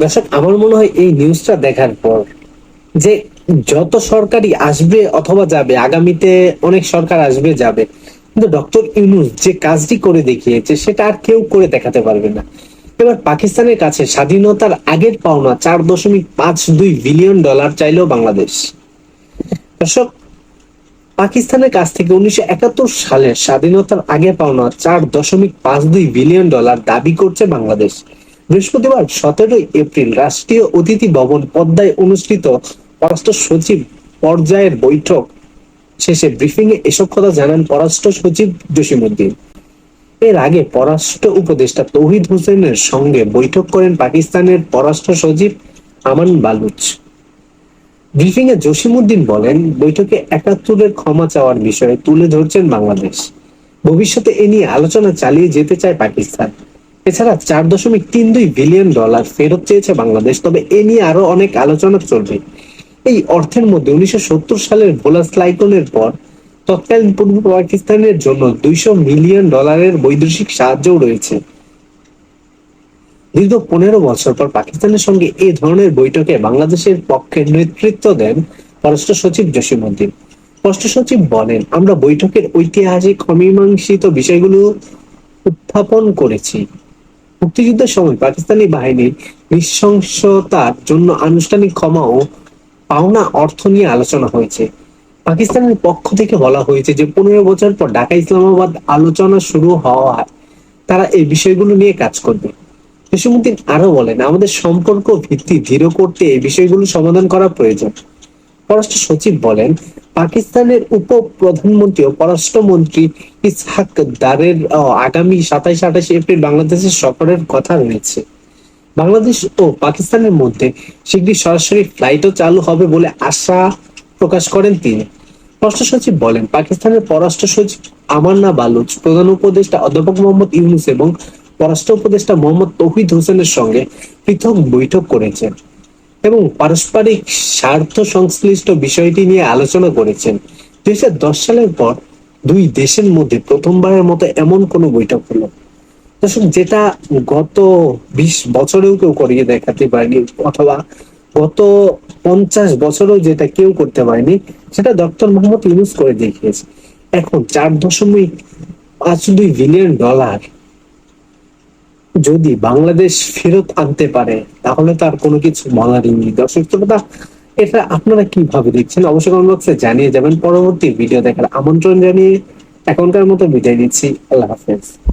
দর্শক, আমার মনে হয় এই নিউজটা দেখার পর যে যত সরকারি আসবে অথবা যাবে, আগামীতে অনেক সরকার আসবে, যাবে, কিন্তু ডক্টর ইউনুস যে কাজটি করে দেখিয়েছে, সেটা আর কেউ করে দেখাতে পারবে না। এবার পাকিস্তানের কাছে স্বাধীনতার আগের পাওনা চার দশমিক পাঁচ দুই বিলিয়ন ডলার চাইলেও বাংলাদেশ। দর্শক, পাকিস্তানের কাছ থেকে উনিশশো একাত্তর সালের স্বাধীনতার আগে পাওনা চার দশমিক পাঁচ দুই বিলিয়ন ডলার দাবি করছে বাংলাদেশ। বৃহস্পতিবার সতেরোই এপ্রিল রাষ্ট্রীয় অতিথি ভবন পদ্মায় অনুষ্ঠিত পররাষ্ট্র সচিব পর্যায়ের বৈঠক শেষে ব্রিফিং এ এসব কথা জানান পররাষ্ট্র সচিব জসিমুদ্দিন এর আগে পররাষ্ট্র উপদেষ্টা তৌহিদ হোসেনের সঙ্গে বৈঠক করেন পাকিস্তানের পররাষ্ট্র সচিব আমান বালুচ। ব্রিফিং এ জসিমুদ্দিন বলেন, বৈঠকে একাত্তরের ক্ষমা চাওয়ার বিষয়ে তুলে ধরছেন বাংলাদেশ। ভবিষ্যতে এ নিয়ে আলোচনা চালিয়ে যেতে চায় পাকিস্তান। এছাড়া চার দশমিক তিন দুই বিলিয়ন ডলার ফেরত চেয়েছে বাংলাদেশ, তবে এ নিয়ে আরও অনেক আলোচনা চলবে। এই অর্থের মধ্যে উনিশশো সত্তর সালের ভোলা স্লাইকনের পর তৎকালীন পূর্ব পাকিস্তানের জন্য দুইশো মিলিয়ন ডলারের বৈদেশিক সাহায্যও রয়েছে। দীর্ঘ পনেরো বছর পর পাকিস্তানের সঙ্গে এই ধরনের বৈঠকে বাংলাদেশের পক্ষে নেতৃত্ব দেন পররাষ্ট্র সচিব জসিমউদ্দিন। পররাষ্ট্র সচিব বলেন, আমরা বৈঠকের ঐতিহাসিক অমীমাংসিত বিষয়গুলো উত্থাপন করেছি। মুক্তিযুদ্ধের সময় পাকিস্তানি বাহিনীর নৃশংসতার জন্য আনুষ্ঠানিক ক্ষমা ও পাওনা অর্থ নিয়ে আলোচনা হয়েছে। পাকিস্তানের পক্ষ থেকে বলা হয়েছে যে পনেরো বছর পর ঢাকা ইসলামাবাদ আলোচনা শুরু হওয়ায় তারা এই বিষয়গুলো নিয়ে কাজ করবে। জসীমউদ্দিন আরও বলেন, আমাদের সম্পর্ক ভিত্তি দৃঢ় করতে এই বিষয়গুলো সমাধান করা প্রয়োজন। পররাষ্ট্র সচিব বলেন পাকিস্তানের উপ প্রধানমন্ত্রী ও পররাষ্ট্রমন্ত্রী ইসহাক দারের আগামী সাতাইশ, আঠাশ এপ্রিল বাংলাদেশের সফরের কথা রয়েছে। বাংলাদেশ ও পাকিস্তানের মধ্যে শীঘ্রই সরাসরি ফ্লাইটও চালু হবে বলে আশা প্রকাশ করেন তিনি। পররাষ্ট্র সচিব বলেন, পাকিস্তানের পররাষ্ট্র সচিব আমান্না বালুচ, প্রধান উপদেষ্টা অধ্যাপক মোহাম্মদ ইউনুস এবং পররাষ্ট্র উপদেষ্টা মোহাম্মদ তৌহিদ হোসেনের সঙ্গে পৃথক বৈঠক করেছেন। এবং পারস্পরিক স্বার্থ সংশ্লিষ্ট বিষয়টি নিয়ে আলোচনা করেছেন। দুই সালের পর দুই দেশের মধ্যে প্রথমবারের মতো এমন কোনো বৈঠক হলো। যেটা গত বিশ বছরেও কেউ করিয়ে দেখাতে পারেনি, অথবা গত পঞ্চাশ বছরেও যেটা কেউ করতে পারেনি, সেটা ডক্টর মোহাম্মদ ইউনুস করে দেখিয়েছে। এখন চার দশমিক পাঁচ দুই বিলিয়ন ডলার যদি বাংলাদেশ ফেরত আনতে পারে, তাহলে তার কোনো কিছু বলারই নেই। দর্শক, শ্রোতা, এটা আপনারা কীভাবে দেখছেন? অবশ্যই কমেন্ট বক্সে জানিয়ে যাবেন। পরবর্তী ভিডিও দেখার আমন্ত্রণ জানিয়ে এখনকার মতো বিদায় নিচ্ছি। আল্লাহ হাফেজ।